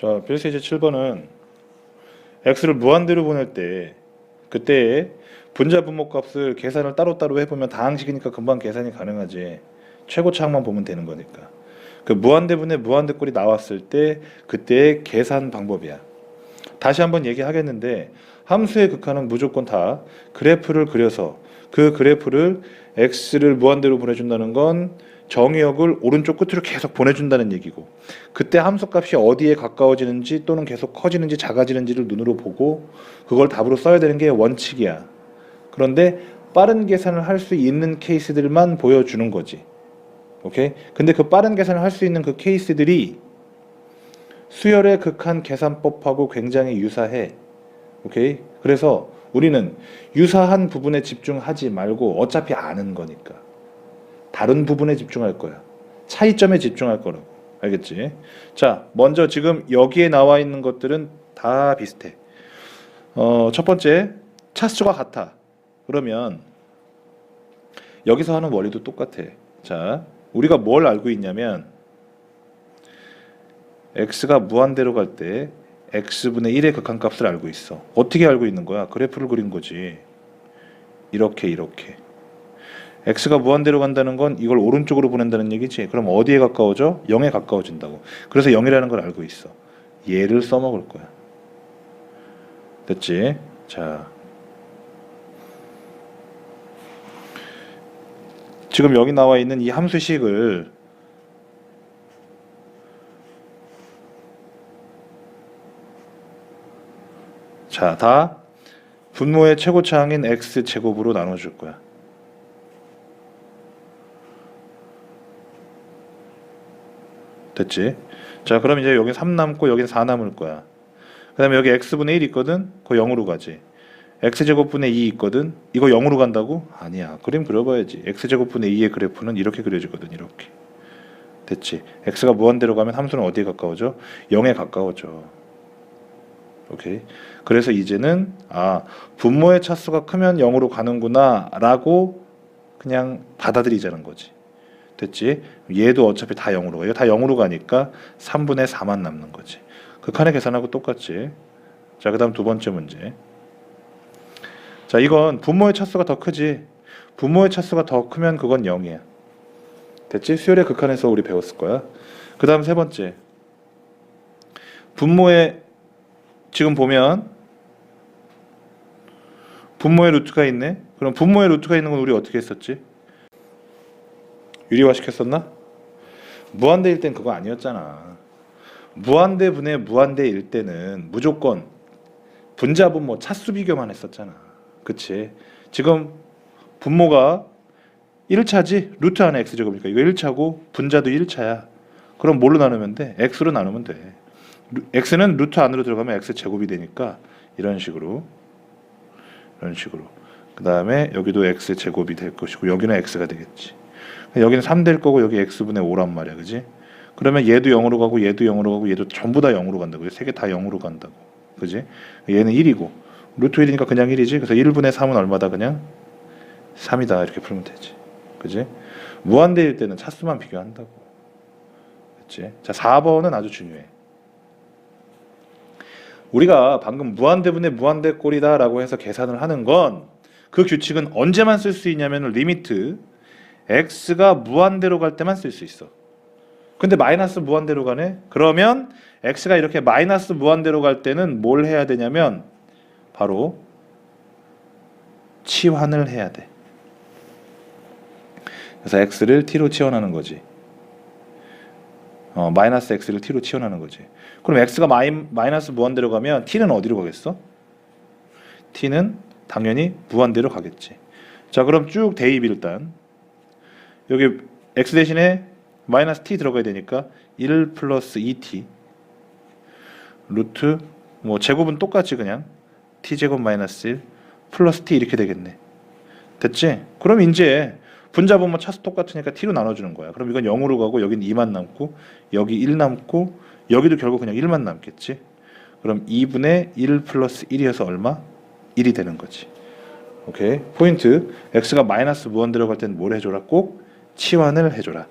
자, 필수 제 7번은 x를 무한대로 보낼 때 그때 분자 분모 값을 계산을 따로따로 해보면 다항식이니까 금방 계산이 가능하지. 최고차항만 보면 되는 거니까. 그 무한대분의 무한대꼴이 나왔을 때 그때의 계산 방법이야. 다시 한번 얘기하겠는데 함수의 극한은 무조건 다 그래프를 그려서 그 그래프를 x를 무한대로 보내준다는 건 정의역을 오른쪽 끝으로 계속 보내준다는 얘기고 그때 함수값이 어디에 가까워지는지 또는 계속 커지는지 작아지는지를 눈으로 보고 그걸 답으로 써야 되는 게 원칙이야. 그런데 빠른 계산을 할 수 있는 케이스들만 보여주는 거지. 오케이? 근데 그 빠른 계산을 할 수 있는 그 케이스들이 수열의 극한 계산법하고 굉장히 유사해. 오케이? 그래서 우리는 유사한 부분에 집중하지 말고 어차피 아는 거니까. 다른 부분에 집중할 거야. 차이점에 집중할 거라고. 알겠지? 자, 먼저 지금 여기에 나와 있는 것들은 다 비슷해. 어, 첫 번째, 차수가 같아. 그러면 여기서 하는 원리도 똑같아. 자, 우리가 뭘 알고 있냐면 x가 무한대로 갈 때 x분의 1의 극한값을 알고 있어. 어떻게 알고 있는 거야? 그래프를 그린 거지. 이렇게 이렇게. X가 무한대로 간다는 건 이걸 오른쪽으로 보낸다는 얘기지. 그럼 어디에 가까워져? 0에 가까워진다고. 그래서 0이라는 걸 알고 있어. 얘를 써먹을 거야. 됐지? 자. 지금 여기 나와 있는 이 함수식을 자, 다 분모의 최고차항인 x 제곱으로 나눠 줄 거야. 됐지? 자, 그럼 이제 여기 3 남고 여기 4 남을 거야. 그다음에 여기 x분의 1 있거든. 그거 0으로 가지. x 제곱분의 2 있거든. 이거 0으로 간다고? 아니야. 그림 그려봐야지. x 제곱분의 2의 그래프는 이렇게 그려지거든. 이렇게. 됐지? x가 무한대로 가면 함수는 어디에 가까워져? 0에 가까워져. 오케이. 그래서 이제는 아 분모의 차수가 크면 0으로 가는구나라고 그냥 받아들이자는 거지. 됐지? 얘도 어차피 다 0으로 가. 이거 다 0으로 가니까 3분의 4만 남는 거지. 극한의 계산하고 똑같지. 자, 그 다음 두 번째 문제. 자, 이건 분모의 차수가 더 크지. 분모의 차수가 더 크면 그건 0이야. 됐지? 수열의 극한에서 우리 배웠을 거야. 그 다음 세 번째. 분모의 지금 보면 분모의 루트가 있네. 그럼 분모의 루트가 있는 건 우리 어떻게 했었지? 유리화 시켰었나? 무한대일 땐 그거 아니었잖아. 무한대 분의 무한대일 때는 무조건 분자 분모 차수 비교만 했었잖아. 그치? 지금 분모가 1차지? 루트 안에 x제곱이니까 이거 1차고 분자도 1차야. 그럼 뭘로 나누면 돼? x로 나누면 돼. 루- x는 루트 안으로 들어가면 x 제곱이 되니까 이런 식으로 이런 식으로 그 다음에 여기도 x 제곱이 될 것이고 여기는 x가 되겠지 여기는 3될 거고 여기 x분의 5란 말이야 그지? 그러면 얘도 0으로 가고 얘도 0으로 가고 얘도 전부 다 0으로 간다고. 세 개 다 0으로 간다고. 그지? 얘는 1이고. 루트 1이니까 그냥 1이지. 그래서 1분의 3은 얼마다 그냥? 3이다. 이렇게 풀면 되지. 그지? 무한대일 때는 차수만 비교한다고. 그치? 자 4번은 아주 중요해. 우리가 방금 무한대분의 무한대꼴이다라고 해서 계산을 하는 건 그 규칙은 언제만 쓸 수 있냐면 리미트 x가 무한대로 갈 때만 쓸 수 있어. 근데 마이너스 무한대로 가네? 그러면 x가 이렇게 마이너스 무한대로 갈 때는 뭘 해야 되냐면 바로 치환을 해야 돼. 그래서 x를 t로 치환하는 거지. 어, 마이너스 x를 t로 치환하는 거지. 그럼 x가 마이, 마이너스 무한대로 가면 t는 어디로 가겠어? t는 당연히 무한대로 가겠지. 자, 그럼 쭉 대입 일단 여기 x 대신에 마이너스 t 들어가야 되니까 1 플러스 2t 루트 뭐 제곱은 똑같이 그냥 t 제곱 마이너스 1 플러스 t 이렇게 되겠네. 됐지? 그럼 이제 분자 분모 차수 똑같으니까 t로 나눠주는 거야. 그럼 이건 0으로 가고 여긴 2만 남고 여기 1 남고 여기도 결국 그냥 1만 남겠지. 그럼 2분의 1 플러스 1이어서 얼마? 1이 되는 거지. 오케이. 포인트. x가 마이너스 무한 들어갈 땐 뭘 해줘라? 꼭 치환을 해줘라.